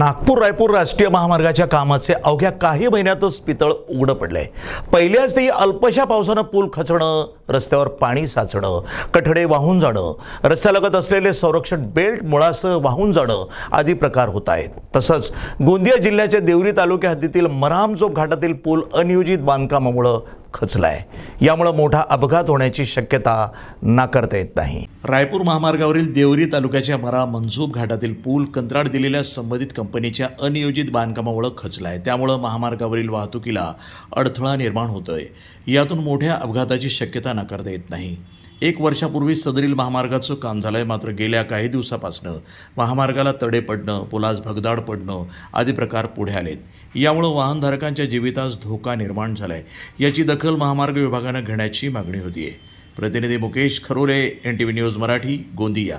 नागपूर रायपूर राष्ट्रीय महामार्गाच्या कामाचे अवघ्या काही महिन्यातच पितळ उघडं पडलंय. पहिल्याच ते अल्पशा पावसानं पूल खचणं रस्त्यावर पाणी साचणं कठडे वाहून जाणं रस्त्यालगत असलेले संरक्षण बेल्ट मुळासह वाहून जाणं आदी प्रकार होत आहेत. तसंच गोंदिया जिल्ह्याच्या देवरी तालुक्या हद्दीतील मरामचोप घाटातील पूल अनियोजित बांधकामामुळं खचलाय. यामुळे मोठा अपघात होण्याची शक्यता नाकारता येत नाही. रायपूर महामार्गावरील देवरी तालुक्याच्या मरा मनसूब घाटातील पूल कंत्राट दिलेल्या संबंधित कंपनीच्या अनियोजित बांधकामामुळे खचलाय. त्यामुळं महामार्गावरील वाहतुकीला अडथळा निर्माण होतोय. यातून मोठ्या अपघाताची शक्यता नाकारता येत नाही. एक वर्षापूर्वी सदरील महामार्गाचं काम झालं आहे मात्र गेल्या काही दिवसापासनं महामार्गाला तडे पडणं पुलास भगदाड पडणं आदी प्रकार पुढे आलेत. यामुळं वाहनधारकांच्या जीवितास धोका निर्माण झाला आहे याची दखल महामार्ग विभागानं घेण्याची मागणी होती आहे प्रतिनिधी Mukesh Kharole N T V news Marathi Gondia.